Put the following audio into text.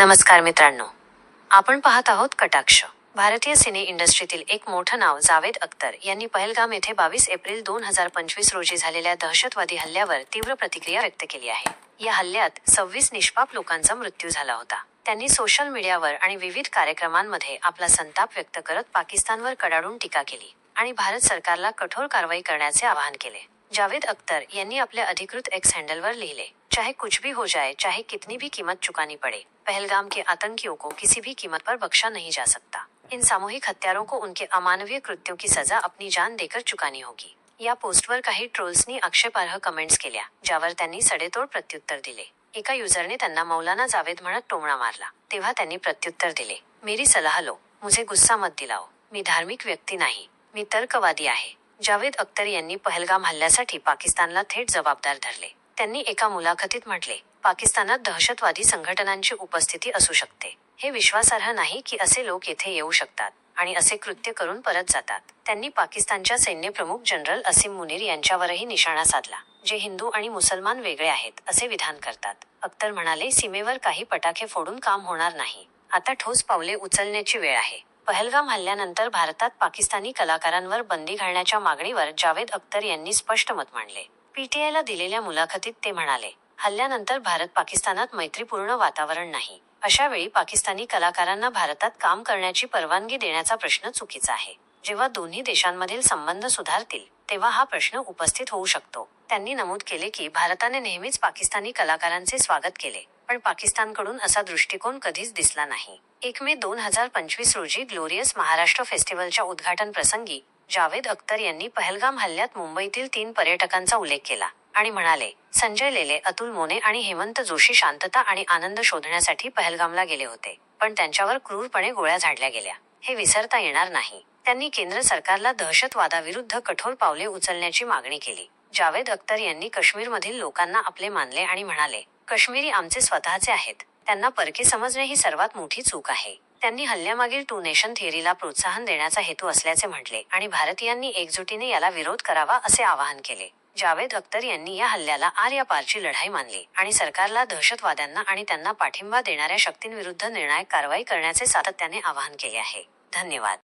नमस्कार मित्रांनो. आपण पाहत आहोत कटाक्ष. भारतीय सिने इंडस्ट्रीतील एक मोठं नाव जावेद अख्तर यांनी पहलगाम येथे बावीस एप्रिल दोन हजार पंचवीस रोजी झालेल्या दहशतवादी हल्ल्यावर तीव्र प्रतिक्रिया व्यक्त केली आहे. या हल्ल्यात सव्वीस निष्पाप लोकांचा मृत्यू झाला होता. त्यांनी सोशल मीडियावर आणि विविध कार्यक्रमांमध्ये आपला संताप व्यक्त करत पाकिस्तानवर कडाडून टीका केली आणि भारत सरकारला कठोर कारवाई करण्याचे आवाहन केले. जावेद अख्तर यांनी आपल्या अधिकृत एक्स हँडलवर लिहिले. चाहे कुछ भी हो जाए, चाहे कितनी भी कीमत चुकानी पड़े, पहलगाम के आतंकियों को किसी भी कीमत पर बख्शा नहीं जा सकता। इन सामूहिक हत्यारों को उनके अमानवीय कृत्यों की सजा अपनी जान देकर चुकानी होगी। या पोस्ट पोस्टवर काही ट्रोल्सनी आक्षेपार्ह कमेंट्स केल्या, ज्यावर त्यांनी सडेतोड प्रत्युत्तर दिले. एका युजरने त्यांना मौलाना जावेद म्हणत टोमणा मारला. तेव्हा त्यांनी प्रत्युत्तर दिले, मेरी सलाह लो, मुझे गुस्सा मत दिलाओ. मी धार्मिक व्यक्ती नाही. मी तर्कवादी आहे. जावेद अख्तर यांनी पहलगाम हल्ल्यासाठी पाकिस्तानला थेट जबाबदार धरले. त्यांनी एका मुलाखतीत म्हटले पाकिस्तानात दहशतवादी संघटनांची उपस्थिती असू शकते. हे विश्वासार्ह नाही की असे लोक येथे येऊ शकतात आणि असे कृत्य करून परत जातात. त्यांनी पाकिस्तानच्या सैन्यप्रमुख जनरल असीम मुनीर यांच्यावरही निशाणा साधला जे हिंदू आणि मुसलमान वेगळे आहेत असे विधान करतात. अख्तर म्हणाले सीमेवर काही पटाखे फोडून काम होणार नाही. आता ठोस पावले उचलण्याची वेळ आहे. पहलगाम हल्ल्यानंतर भारतात पाकिस्तानी कलाकारांवर बंदी घालण्याच्या मागणीवर जावेद अख्तर यांनी स्पष्ट मत मांडले. पीटीआयला दिलेल्या मुलाखतीत ते म्हणाले हल्ल्यानंतर भारत पाकिस्तानात मैत्रीपूर्ण वातावरण नाही. अशा वेळी पाकिस्तानी कलाकारांना भारतात काम करण्याची परवानगी देण्याचा प्रश्न चुकीचा आहे. जेव्हा दोन्ही देशांमधील संबंध सुधारतील तेव्हा हा प्रश्न उपस्थित होऊ शकतो. त्यांनी नमूद केले की भारताने नेहमीच पाकिस्तानी कलाकारांचे स्वागत केले. पण पाकिस्तानकडून असा दृष्टिकोन कधीच दिसला नाही. एक मे दोन हजार पंचवीस रोजी ग्लोरियस महाराष्ट्र फेस्टिवलच्या उद्घाटन प्रसंगी जावेद अख्तर यांनी पहलगाम हल्ल्यात मुंबईतील तीन पर्यटकांचा उल्लेख केला आणि म्हणाले संजय लेले अतुल मोने आणि हेमंत जोशी शांतता आणि आनंद शोधण्यासाठी पहलगामला गेले होते पण त्यांच्यावर क्रूरपणे गोळ्या झाडल्या गेल्या. हे विसरता येणार नाही. त्यांनी केंद्र सरकारला दहशतवादाविरुद्ध कठोर पावले उचलण्याची मागणी केली. जावेद अख्तर यांनी काश्मीरमधील लोकांना आपले मानले आणि म्हणाले काश्मीरी आमचे स्वतःचे आहेत. त्यांना परके समजणे ही सर्वात मोठी चूक आहे. त्यांनी हल्ल्यामागील टू नेशन थिअरीला प्रोत्साहन देण्याचा हेतू असल्याचे म्हटले आणि भारतीयांनी एकजुटीने याला विरोध करावा असे आवाहन केले. जावेद अख्तर यांनी या हल्ल्याला आर या पारची लढाई मानली आणि सरकारला दहशतवाद्यांना आणि त्यांना पाठिंबा देणाऱ्या शक्तींविरुद्ध निर्णायक कारवाई करण्याचे सातत्याने आवाहन केले आहे. धन्यवाद.